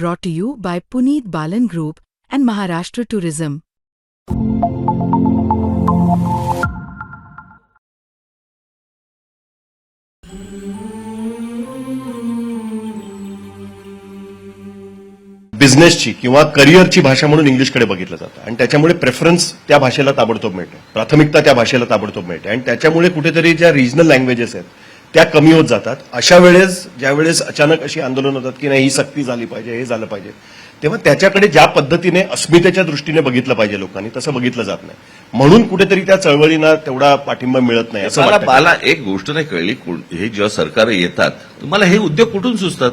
brought to you by Puneet Balan Group and Maharashtra Tourism. बिझनेसची किंवा करिअरची भाषा म्हणून इंग्लिशकडे बघितलं जातं. आणि त्याच्यामुळे प्रेफरन्स त्या भाषेला ताबडतोब मिळते. प्राथमिकता त्या भाषेला ताबडतोब मिळते. आणि त्याच्यामुळे कुठेतरी ज्या रिजनल लँग्वेजेस आहेत त्या कमी होत जातात. अशा वेळेस ज्यावेळेस अचानक अशी आंदोलन होतात की नाही ही सक्ती झाली पाहिजे हे झालं पाहिजे तेव्हा त्याच्याकडे ज्या पद्धतीने अस्मितेच्या दृष्टीने बघितलं पाहिजे लोकांनी तसं बघितलं जात नाही. म्हणून कुठेतरी त्या चळवळींना तेवढा पाठिंबा मिळत नाही असं मला एक गोष्ट नाही कळली हे जेव्हा सरकार येतात तुम्हाला हे उद्योग कुठून सुचतात?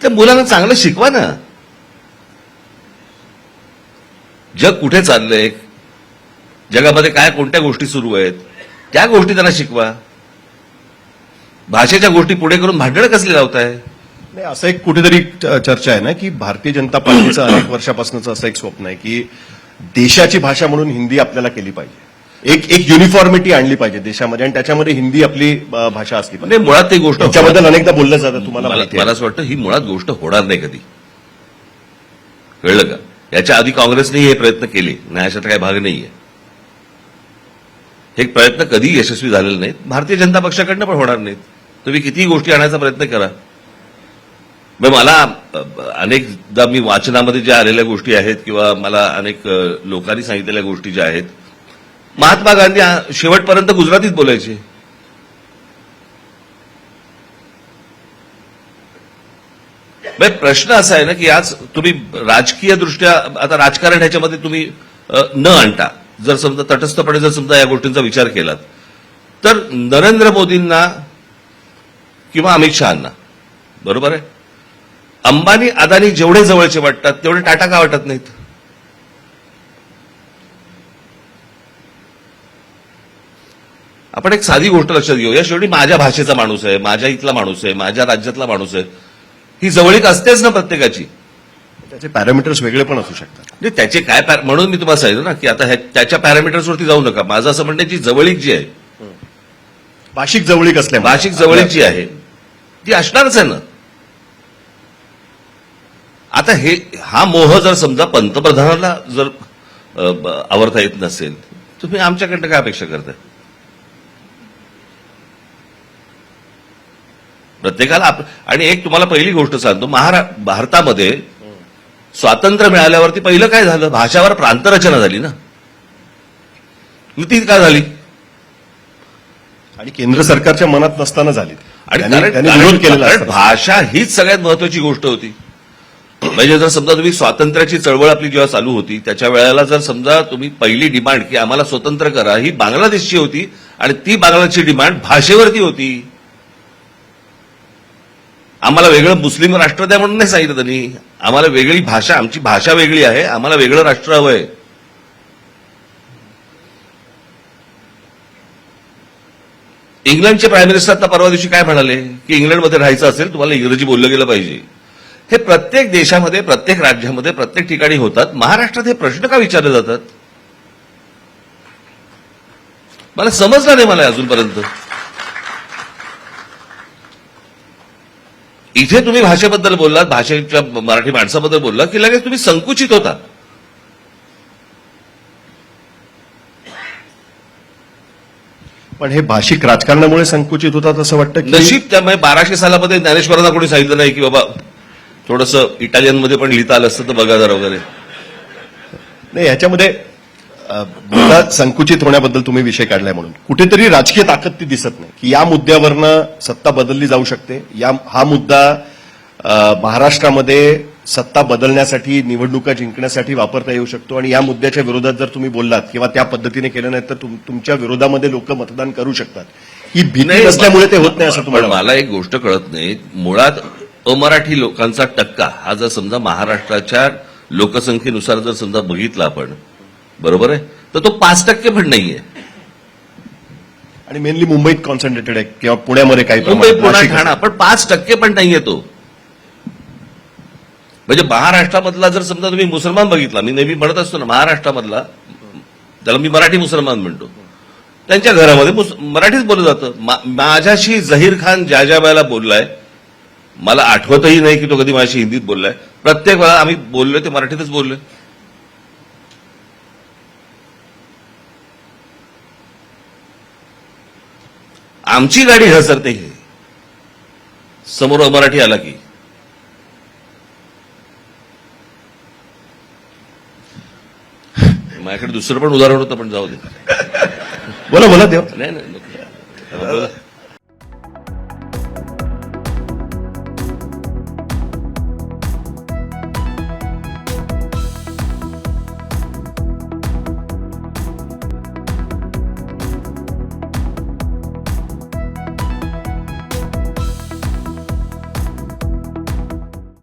त्या मुलांना चांगलं शिकवा ना. जग कुठे चाललंय? जगामध्ये काय कोणत्या गोष्टी सुरू आहेत? त्या गोष्टी त्यांना शिकवा. भाषेच्या गोष्टी पुढे करून भांडणं कसली लावताय? नाही असं एक कुठेतरी चर्चा आहे ना की भारतीय जनता पार्टीचं अनेक वर्षापासूनच असं एक स्वप्न आहे की देशाची भाषा म्हणून हिंदी आपल्याला केली पाहिजे. एक एक युनिफॉर्मिटी आणली पाहिजे देशामध्ये आणि त्याच्यामध्ये हिंदी आपली भाषा असली पाहिजे. मुळात ती गोष्ट त्याच्याबद्दल अनेकदा बोललं जातं तुम्हाला मला. असं वाटतं ही मुळात गोष्ट होणार नाही कधी. कळलं का? याच्या आधी काँग्रेसने हे प्रयत्न केले नाही अशात काही भाग नाहीये. हे प्रयत्न कधी यशस्वी झालेले नाहीत. भारतीय जनता पक्षाकडनं पण होणार नाहीत. तुम्ही कितीही गोष्टी आणायचा प्रयत्न करा. मग मला अनेकदा मी वाचनामध्ये ज्या आलेल्या गोष्टी आहेत किंवा मला अनेक लोकांनी सांगितलेल्या गोष्टी ज्या आहेत महात्मा गांधी शेवटपर्यंत गुजरातीत बोलायचे. प्रश्न असा आहे ना की आज तुम्ही राजकीय दृष्ट्या आता राजकारण ह्याच्यामध्ये तुम्ही न आणता. जर समजा तटस्थपणे जर समजा या गोष्टींचा विचार केलात तर नरेंद्र मोदींना किंवा अमित शहाना बरोबर आहे? अंबानी अदानी जेवढे जवळचे वाटतात तेवढे टाटा का वाटत नाहीत? आपण एक साधी गोष्ट लक्षात घेऊया. शेवटी माझ्या भाषेचा माणूस आहे माझ्या इथला माणूस आहे माझ्या राज्यातला माणूस आहे. ही जवळीक असतेच ना प्रत्येकाची. त्याचे पॅरामीटर्स वेगळे पण असू शकतात. म्हणजे त्याचे काय म्हणून मी तुम्हाला सांगितलं ना की आता ह्या- त्याच्या पॅरामीटर्सवरती जाऊ नका. माझं असं म्हणण्याची जवळीक जी आहे भाषिक जवळीक असल्यामुळे. भाषिक जवळीक जी आहे ती असणारच आहे ना. आता हे हा मोह जर समजा पंतप्रधानाला जर अ, ब- आवरता येत नसेल तुम्ही आमच्याकडनं काय अपेक्षा करताय? प्रत्येकाला आप- आणि एक तुम्हाला पहिली गोष्ट सांगतो महारा भारतामध्ये स्वातंत्र्य मिळाल्यावरती पहिलं काय झालं? भाषावर प्रांतरचना झाली ना. ती का झाली? आणि केंद्र सरकारच्या मनात नसताना झाली. आणि. भाषा हीच सगळ्यात महत्वाची गोष्ट होती. म्हणजे जर समजा तुम्ही स्वातंत्र्याची चळवळ आपली जेव्हा चालू होती त्याच्या वेळेला जर समजा तुम्ही पहिली डिमांड की आम्हाला स्वतंत्र करा ही बांगलादेशची होती आणि ती बांगलादेशची डिमांड भाषेवरती होती. आम्हाला वेगळं मुस्लिम राष्ट्र द्या म्हणून नाही सांगितलं त्यांनी. आम्हाला वेगळी भाषा आमची भाषा वेगळी आहे आम्हाला वेगळं राष्ट्र हवं आहे इंग्लंडचे प्राईम मिनिस्टर आता परवा दिवशी काय म्हणाले? की इंग्लंडमध्ये राहायचं असेल तुम्हाला इंग्रजी बोललं गेलं पाहिजे. हे प्रत्येक देशामध्ये प्रत्येक राज्यामध्ये प्रत्येक ठिकाणी होतात. महाराष्ट्रात हे प्रश्न का विचारले जातात? मला समजलं नाही मला अजूनपर्यंत. इथे तुम्ही भाषेबद्दल बोललात भाषेच्या मराठी माणसाबद्दल बोललात की लगेच तुम्ही संकुचित होता. पण हे भाषिक राजकारणामुळे संकुचित होतात असं वाटतं नशीब त्यामुळे बाराशे सालामध्ये ज्ञानेश्वरांना कोणी सांगितलं नाही की बाबा थोडस इटालियनमध्ये पण लिहिता आलं असतं तर बघा जरा वगैरे. नाही ह्याच्यामध्ये अ, मुद्दा संकुचित होण्याबद्दल तुम्ही विषय काढलाय म्हणून. कुठेतरी राजकीय ताकद ती दिसत नाही की या मुद्द्यावरनं सत्ता बदलली जाऊ शकते. या हा मुद्दा महाराष्ट्रामध्ये सत्ता बदलण्यासाठी निवडणुका जिंकण्यासाठी वापरता येऊ शकतो. आणि या मुद्द्याच्या विरोधात जर तुम्ही बोललात किंवा त्या पद्धतीने केलं नाही तर तुम- तुमच्या विरोधामध्ये लोक मतदान करू शकतात. ही भीती नाही, नसल्यामुळे ते होत नाही असं तुम्हाला? मला एक गोष्ट कळत नाही. मुळात अमराठी लोकांचा टक्का हा जर समजा महाराष्ट्राच्या लोकसंख्येनुसार जर समजा बघितला आपण बरोबर आहे? तर तो पाच टक्के पण नाहीये. आणि मेनली मुंबईत कॉन्सन्ट्रेटेड आहे किंवा पुण्यामध्ये काही मुंबई पुणे ठाणा पण पाच टक्के पण नाहीये तो. म्हणजे महाराष्ट्रामधला जर समजा तुम्ही मुसलमान बघितला मी नेहमी म्हणत असतो ना महाराष्ट्रामधला त्याला मी मराठी मुसलमान म्हणतो. त्यांच्या घरामध्ये मराठीच बोललं जातं. माझ्याशी झहीर खान ज्या ज्या वेळेला बोललाय मला आठवतही नाही की तो कधी माझ्याशी हिंदीत बोललाय. प्रत्येक वेळा आम्ही बोललोय ते मराठीतच बोललोय. आमची गाडी घसरते हे समोर मराठी आला की. माझ्याकडे दुसरं पण उदाहरण होतं पण जाऊ दे. बोला बोला देव. नाही नाही.